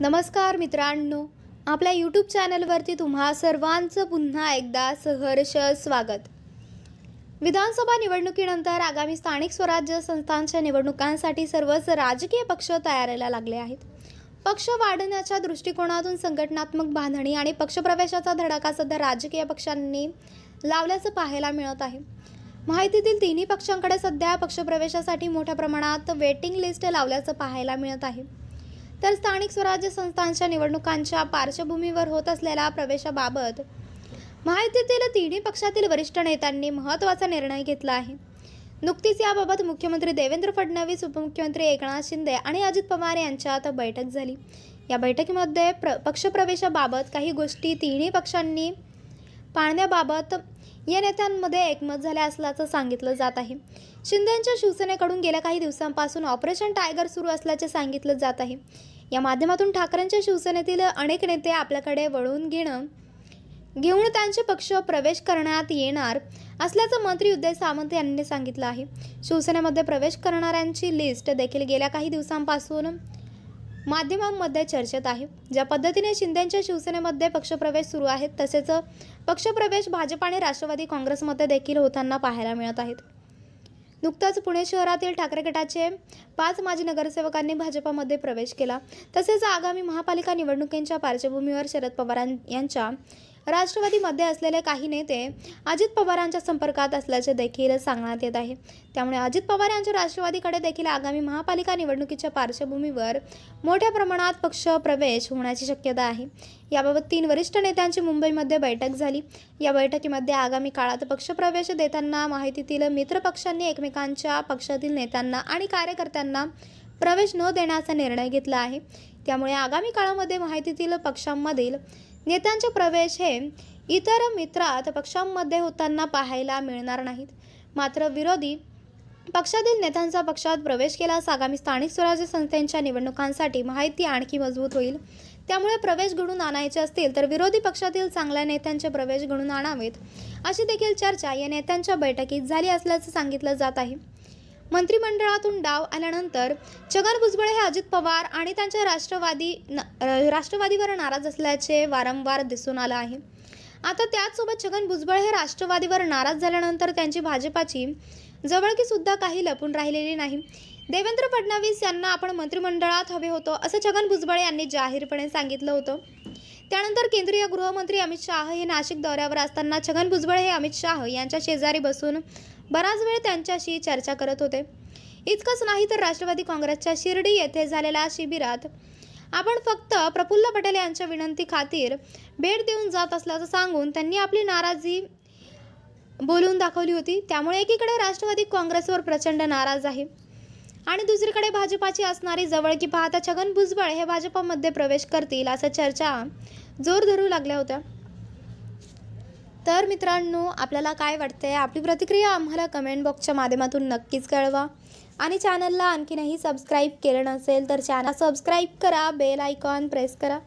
नमस्कार मित्रांनो आपल्या यूट्यूब चॅनलवरती तुम्हा सर्वांचं पुन्हा एकदा सहर्ष स्वागत. विधानसभा निवडणुकीनंतर आगामी स्थानिक स्वराज्य संस्थांच्या निवडणुकांसाठी सर्वच राजकीय पक्ष तयारीला लागले आहेत. पक्ष वाढण्याच्या दृष्टिकोनातून संघटनात्मक बांधणी आणि पक्षप्रवेशाचा धडाका सध्या राजकीय पक्षांनी लावल्याचं पाहायला मिळत आहे. माहितीतील तिन्ही पक्षांकडे सध्या पक्षप्रवेशासाठी मोठ्या प्रमाणात वेटिंग लिस्ट लावल्याचं पाहायला मिळत आहे. तर स्थानिक स्वराज्य संस्थांच्या निवडणुकांच्या पार्श्वभूमीवर होत असलेल्या प्रवेशाबाबत माहितीतील तिन्ही पक्षातील वरिष्ठ नेत्यांनी महत्त्वाचा निर्णय घेतला आहे. नुकतीच याबाबत मुख्यमंत्री देवेंद्र फडणवीस उपमुख्यमंत्री एकनाथ शिंदे आणि अजित पवार यांच्यात बैठक झाली. या बैठकीमध्ये प्र पक्षप्रवेशाबाबत काही गोष्टी तिन्ही पक्षांनी पाळण्याबाबत या नेत्यांमध्ये एकमत झाले असल्याचं सांगितलं जात आहे. शिंदेंच्या शिवसेनेकडून गेल्या काही दिवसांपासून ऑपरेशन टायगर सुरू असल्याचे सांगितलं जात आहे. या माध्यमातून ठाकरेंच्या शिवसेनेतील अनेक नेते आपल्याकडे वळवून घेणं घेऊन त्यांचे पक्ष प्रवेश करण्यात येणार असल्याचं मंत्री उदय सामंत यांनी सांगितलं आहे. शिवसेनेमध्ये प्रवेश करणाऱ्यांची लिस्ट देखील गेल्या काही दिवसांपासून माध्यमांमध्ये चर्चेत आहे. ज्या पद्धतीने शिंदेच्या शिवसेनेमध्ये पक्षप्रवेश सुरू आहेत तसेच पक्षप्रवेश भाजप आणि राष्ट्रवादी काँग्रेसमध्ये देखील होताना पाहायला मिळत आहेत. नुकताच पुणे शहरातील ठाकरे गटाचे पाच माजी नगरसेवकांनी भाजपामध्ये प्रवेश केला. तसेच आगामी महापालिका निवडणुकींच्या पार्श्वभूमीवर शरद पवार यांच्या राष्ट्रवादीमध्ये असलेले काही नेते अजित पवारांच्या संपर्कात असल्याचे देखील सांगण्यात येत आहे. त्यामुळे अजित पवार यांच्या राष्ट्रवादीकडे देखील आगामी महापालिका निवडणुकीच्या पार्श्वभूमीवर मोठ्या प्रमाणात पक्ष प्रवेश होण्याची शक्यता आहे. याबाबत तीन वरिष्ठ नेत्यांची मुंबईमध्ये बैठक झाली. या बैठकीमध्ये आगामी काळात पक्षप्रवेश देताना माहितीतील मित्रपक्षांनी एकमेकांच्या पक्षातील नेत्यांना आणि कार्यकर्त्यांना प्रवेश न देण्याचा निर्णय घेतला आहे. त्यामुळे आगामी काळामध्ये माहितीतील पक्षांमधील नेत्यांचे प्रवेश हे इतर मित्रात पक्षांमध्ये होताना पाहायला मिळणार नाहीत. मात्र विरोधी पक्षातील नेत्यांचा पक्षात प्रवेश केल्यास आगामी स्थानिक स्वराज्य संस्थांच्या निवडणुकांसाठी माहिती आणखी मजबूत होईल. त्यामुळे प्रवेश घडून आणायचे असतील तर विरोधी पक्षातील चांगल्या नेत्यांचे प्रवेश घडून आणावेत अशी देखील चर्चा या नेत्यांच्या बैठकीत झाली असल्याचं सांगितलं जात आहे. मंत्रिमंडळातून डाव आल्यानंतर छगन भुजबळ हे अजित पवार आणि त्यांच्या राष्ट्रवादी न- राष्ट्रवादीवर नाराज असल्याचे वारंवार दिसून आलं आहे. आता त्याचसोबत छगन भुजबळ हे राष्ट्रवादीवर नाराज झाल्यानंतर त्यांची भाजपाची जवळकीसुद्धा काही लपून राहिलेली नाही. देवेंद्र फडणवीस यांना आपण मंत्रिमंडळात हवे होतो असं छगन भुजबळ यांनी जाहीरपणे सांगितलं होतं. त्यानंतर केंद्रीय गृहमंत्री अमित शाह हे नाशिक दौऱ्यावर असताना छगन भुजबळ हे अमित शाह यांच्या शेजारी बसून बराच वेळ त्यांच्याशी चर्चा करत होते. इतकंच नाही तर राष्ट्रवादी काँग्रेसच्या शिर्डी येथे झालेल्या शिबिरात आपण फक्त प्रफुल्ल पटेल यांच्या विनंती खातीर भेट देऊन जात असल्याचं सांगून त्यांनी आपली नाराजी बोलून दाखवली होती. त्यामुळे एकीकडे राष्ट्रवादी काँग्रेसवर प्रचंड नाराज आहे. आणि दुसरीकडे भाजपाची असणारी जवळकी पाहता छगन भुजबळ हे भाजपामध्ये प्रवेश करतील असं चर्चा जोर धरू लागल्या होत्या. तर मित्रांनो आपल्याला काय वाटतंय? आपली प्रतिक्रिया आम्हाला कमेंट बॉक्सच्या माध्यमातून नक्कीच कळवा. आणि चॅनलला आणखीनही सबस्क्राईब केलं नसेल तर चॅनल सबस्क्राईब करा बेल आयकॉन प्रेस करा.